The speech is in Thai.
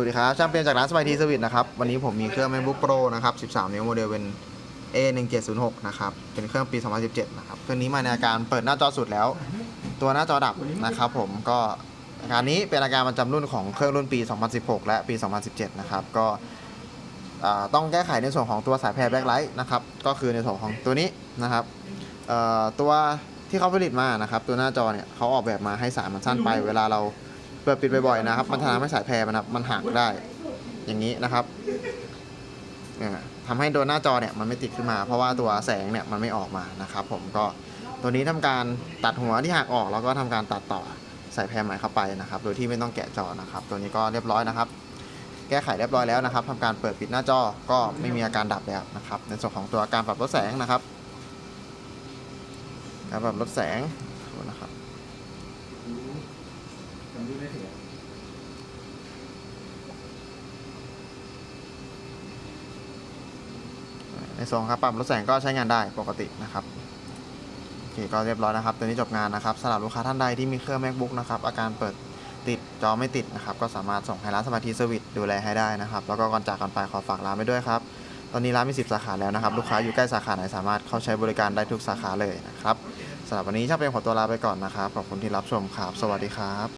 สวัสดีครับช่างเปลี่ยนจากร้านสบายทีสวิตนะครับ วันนี้ผมมีเครื่อง MacBook Pro นะครับ 13 นิ้วโมเดลเป็น A1706 นะครับ เป็นเครื่องปี 2017 นะครับ เครื่องนี้มาในอาการเปิดหน้าจอสุดแล้ว ตัวหน้าจอดับนะครับผม ก็อาการนี้เป็นอาการประจำรุ่นของเครื่องรุ่นปี 2016 และปี 2017 นะครับ ก็ต้องแก้ไขในส่วนของตัวสายแพรแบ็คไลท์นะครับ ก็คือในส่วนของตัวนี้นะครับตัวที่เขาผลิตมานะครับ ตัวหน้าจอเนี่ยเขาออกแบบมาให้สายมันสั้นไป เวลาเรา ปิดปิดบ่อยๆนะครับ มันทำให้สายแพรมันมันหักได้ อย่างนี้นะครับเนี่ยทำให้ตัวหน้าจอเนี่ยมันไม่ติดขึ้นมา เพราะว่าตัวแสงเนี่ยมันไม่ออกมานะครับ ผมก็ตัวนี้ทำการตัดหัวที่หักออก แล้วก็ทำการตัดต่อใส่แพรใหม่เข้าไปนะครับ โดยที่ไม่ต้องแกะจอนะครับ ตัวนี้ก็เรียบร้อยนะครับ แก้ไขเรียบร้อยแล้วนะครับทำการเปิดปิดหน้าจอก็ไม่มีอาการดับแล้วนะครับ ในส่วนของตัวการปรับลดแสงนะครับการปรับลดแสงนะครับ ในส่วนของการปรับลดแสงก็ใช้งานได้ปกตินะครับโอเคก็เรียบร้อยนะครับตัวนี้จบงานนะครับสำหรับลูกค้าท่านใดที่มีเครื่อง macbook นะครับอาการเปิดติดจอไม่ติดนะครับ ก็สามารถส่งให้ร้านสมาธิเซอร์วิสดูแลให้ได้นะครับ แล้วก็ก่อนจากกันไปขอฝากร้านไว้ด้วยครับ ตอนนี้ร้านมี 10 สาขาแล้วนะครับ ลูกค้าอยู่ใกล้สาขาไหนสามารถเข้าใช้บริการได้ทุกสาขาเลยนะครับสำหรับวันนี้ช่างเป็นขอตัวลาไปก่อนนะครับขอบคุณที่รับชมครับ สวัสดีครับ